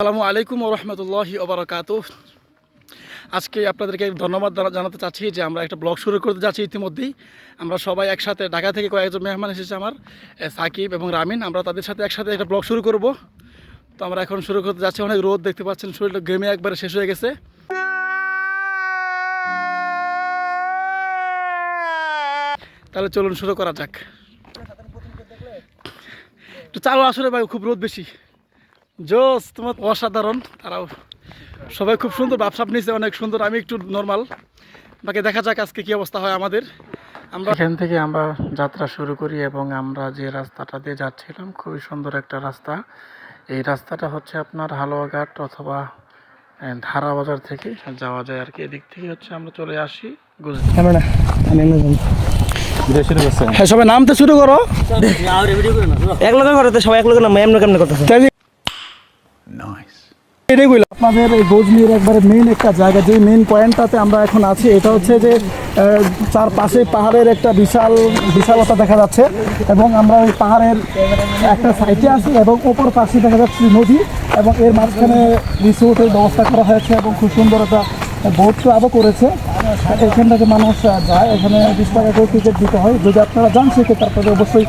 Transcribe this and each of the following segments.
আসসালামু আলাইকুম রহমতুল্লাহি ওবরাকাত আজকে আপনাদেরকে ধন্যবাদ জানাতে চাচ্ছি যে আমরা একটা ব্লগ শুরু করতে যাচ্ছি ইতিমধ্যেই। আমরা সবাই একসাথে ঢাকা থেকে কয়েকজন মেহমান এসেছে আমার সাকিব এবং রামিন। আমরা তাদের সাথে একসাথে একটা ব্লগ শুরু করব। তো আমরা এখন শুরু করতে যাচ্ছি। অনেক রোদ দেখতে পাচ্ছেন, শরীরটা গেমে একবারে শেষ হয়ে গেছে। তাহলে চলুন শুরু করা যাক। একটু চালু আসলে ভাই, খুব রোদ বেশি। জোস তোমার অসাধারণ। তারাও সবাই খুব সুন্দর ব্যবসাপ নিয়েছে অনেক সুন্দর। আমি একটু নর্মাল বাকি দেখা যাক আজকে কি অবস্থা হয় আমাদের। আমরা এখান থেকে আমরা যাত্রা শুরু করি এবং আমরা যে রাস্তাটা দিয়ে যাচ্ছিলাম খুবই সুন্দর একটা রাস্তা। এই রাস্তাটা হচ্ছে আপনার হালুয়াঘাট অথবা ধারা বাজার থেকে যাওয়া যায় আর কি। এদিক থেকে হচ্ছে আমরা চলে আসি আমি হ্যাঁ সবাই নামতে শুরু করো। এক লোকের করে তো সবাই এক লোকের নাম এমনি কেমন করতেছে? তাহলে এটাই আপনাদের এই গজনির একবারে মেইন একটা জায়গা যে মেইন পয়েন্টটাতে আমরা এখন আছি এটা হচ্ছে যে আহ, চারপাশে পাহাড়ের একটা বিশাল বিশালতা দেখা যাচ্ছে এবং আমরা ওই পাহাড়ের একটা সাইডে আছি এবং ওপর পাশে দেখা যাচ্ছে নদী এবং এর মাঝখানে রিসোর্টের ব্যবস্থা করা হয়েছে এবং খুব সুন্দর একটা বোট ক্লাবও করেছে। এখান থেকে মানুষ যায় এখানে বিশ টাকা করে টিকিট দিতে হয়। যদি আপনারা যান সেক্ষেত্রে আপনাদের অবশ্যই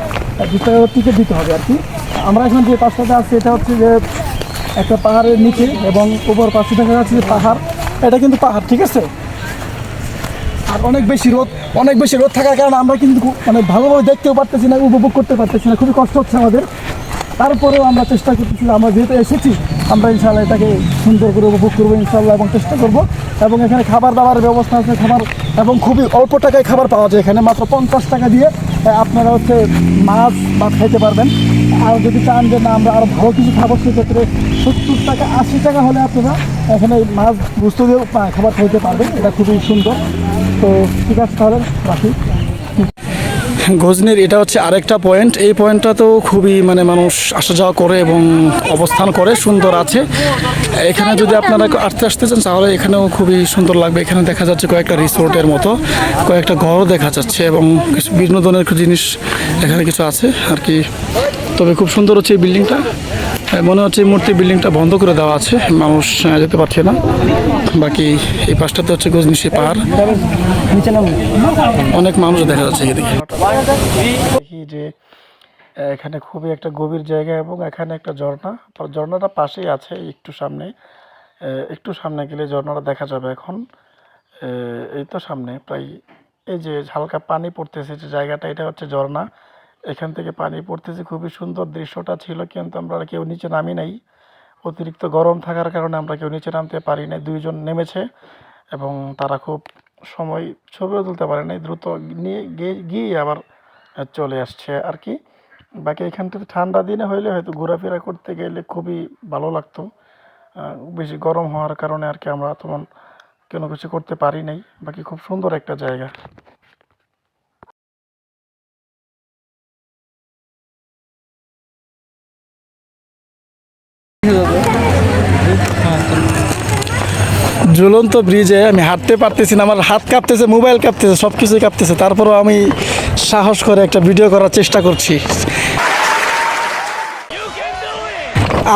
বিশ টাকা করে টিকিট দিতে হবে আর কি। আমরা এখন যে পাশটাতে আছি এটা হচ্ছে যে একটা পাহাড়ের নিচে এবং উপর পাশে দেখা যাচ্ছে যে পাহাড়। এটা কিন্তু পাহাড়, ঠিক আছে? আর অনেক বেশি রোদ, অনেক বেশি রোদ থাকার কারণে আমরা কিন্তু মানে ভালোভাবে দেখতেও পারতেছি না, উপভোগ করতে পারতেছি না, খুবই কষ্ট হচ্ছে আমাদের। তারপরেও আমরা চেষ্টা করতেছি, আমরা যেহেতু এসেছি, আমরা ইনশাল্লাহ এটাকে সুন্দর করে উপভোগ করব ইনশাল্লাহ এবং চেষ্টা করব। এবং এখানে খাবার দাবারের ব্যবস্থা আছে, খাবার, এবং খুবই অল্প টাকায় খাবার পাওয়া যায় এখানে, মাত্র পঞ্চাশ টাকা দিয়ে। আপনারা হচ্ছে মাছ বা খাইতে পারবেন। আর যদি চান যে না, আমরা আরও ভালো কিছু খাব, সেক্ষেত্রে সত্তর টাকা, আশি টাকা হলে আপনারা এখানে মাছ বুঝতে দিয়েও খাবার খাইতে পারবেন। এটা খুবই সুন্দর। তো ঠিক আছে তাহলে, রাখি। গজনির, এটা হচ্ছে আরেকটা পয়েন্ট এই পয়েন্টটা তো খুবই মানে মানুষ আসা যাওয়া করে এবং অবস্থান করে, সুন্দর আছে। এখানে যদি আপনারা আসতে আসতে চান তাহলে এখানেও খুবই সুন্দর লাগবে। এখানে দেখা যাচ্ছে কয়েকটা রিসোর্টের মতো, কয়েকটা ঘরও দেখা যাচ্ছে এবং কিছু বিনোদনের জিনিস এখানে কিছু আছে আর কি। তবে খুব সুন্দর হচ্ছে এই বিল্ডিংটা। মনে হচ্ছে এই মুহূর্তে বিল্ডিংটা বন্ধ করে দেওয়া আছে। মানুষ যেতে পারছে না। বাকি এই পাশটাতে হচ্ছে গজনিশি পাহাড়। অনেক মানুষ দেখা যাচ্ছে এদিকে। যে এখানে খুবই একটা গভীর জায়গা এবং এখানে একটা ঝর্ণা। তো ঝর্ণাটা পাশেই আছে, একটু সামনে। একটু সামনে গেলে ঝর্ণাটা দেখা যাবে এখন। এই তো সামনে। প্রায় এই যে হালকা পানি পড়তেছে যে জায়গাটা, এটা হচ্ছে ঝর্ণা। এখান থেকে পানি পড়তেছে, খুবই সুন্দর দৃশ্যটা ছিল, কিন্তু আমরা কেউ নিচে নামি নাই। অতিরিক্ত গরম থাকার কারণে আমরা কেউ নিচে নামতে পারি নাই, দুইজন নেমেছে এবং তারা খুব সময় ছবিও তুলতে পারে নাই, দ্রুত নিয়ে গিয়ে আবার চলে আসছে আর কি। বাকি এখানটাতে ঠান্ডা দিনে হইলে হয়তো ঘোরাফেরা করতে গেলে খুবই ভালো লাগতো। বেশি গরম হওয়ার কারণে আর কি আমরা তেমন কোনো কিছু করতে পারি নাই। বাকি খুব সুন্দর একটা জায়গা। ঝুলন্ত ব্রিজে আমি হাঁটতে পারতেছি না আমার হাত কাঁপতেছে মোবাইল কাঁপতেছে সব কিছুই কাঁপতেছে। তারপরেও আমি সাহস করে একটা ভিডিও করার চেষ্টা করছি।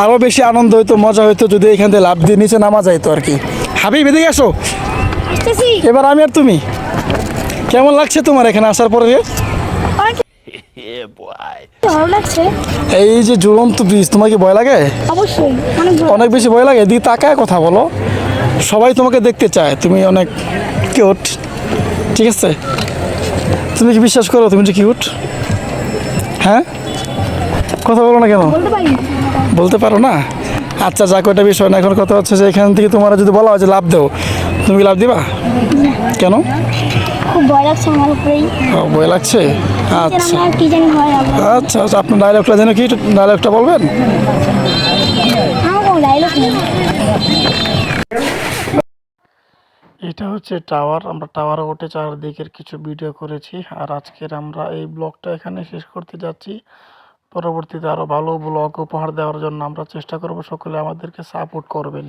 আরও বেশি আনন্দ হইতো মজা হইতো যদি এখান থেকে লাভ দিয়ে নিচে নামা যাইতো আর কি। হাবিব এদিকে আসো। আসতেছি। এবার আমি আর তুমি? কেমন লাগছে তোমার এখানে আসার পরে এই যে ঝুলন্ত ব্রিজ তোমার কি ভয় লাগে? অবশ্যই অনেক বেশি ভয় লাগে? এদিকে তাকায় কথা বলো। সবাই তোমাকে দেখতে চায়। তুমি অনেক কিউট ঠিক আছে? তুমি কি বিশ্বাস করো তুমি যে কিউট হ্যাঁ? কথা বলো না কেন? বলতে পারো। না? আচ্ছা যা কয়টা বিষয় না এখন কথা হচ্ছে যে এখান থেকে তোমার যদি বলা হয় যে লাভ দেও তুমি কি লাভ দিবা? কেন? খুব ভয় লাগছে আমার উপরেই। ও, ভয় লাগছে? আচ্ছা। আচ্ছা আচ্ছা আপনার ডায়লগটা যেন কি ডায়লগটা বলবেন? ডায়লগ এটা হচ্ছে টাওয়ার। আমরা টাওয়ারে ওঠে চারদিকের কিছু ভিডিও করেছি। আর আজকের আমরা এই ব্লগটা এখানে শেষ করতে যাচ্ছি। পরবর্তীতে আরও ভালো ব্লগ উপহার দেওয়ার জন্য আমরা চেষ্টা করব। সকলে আমাদেরকে সাপোর্ট করবেন।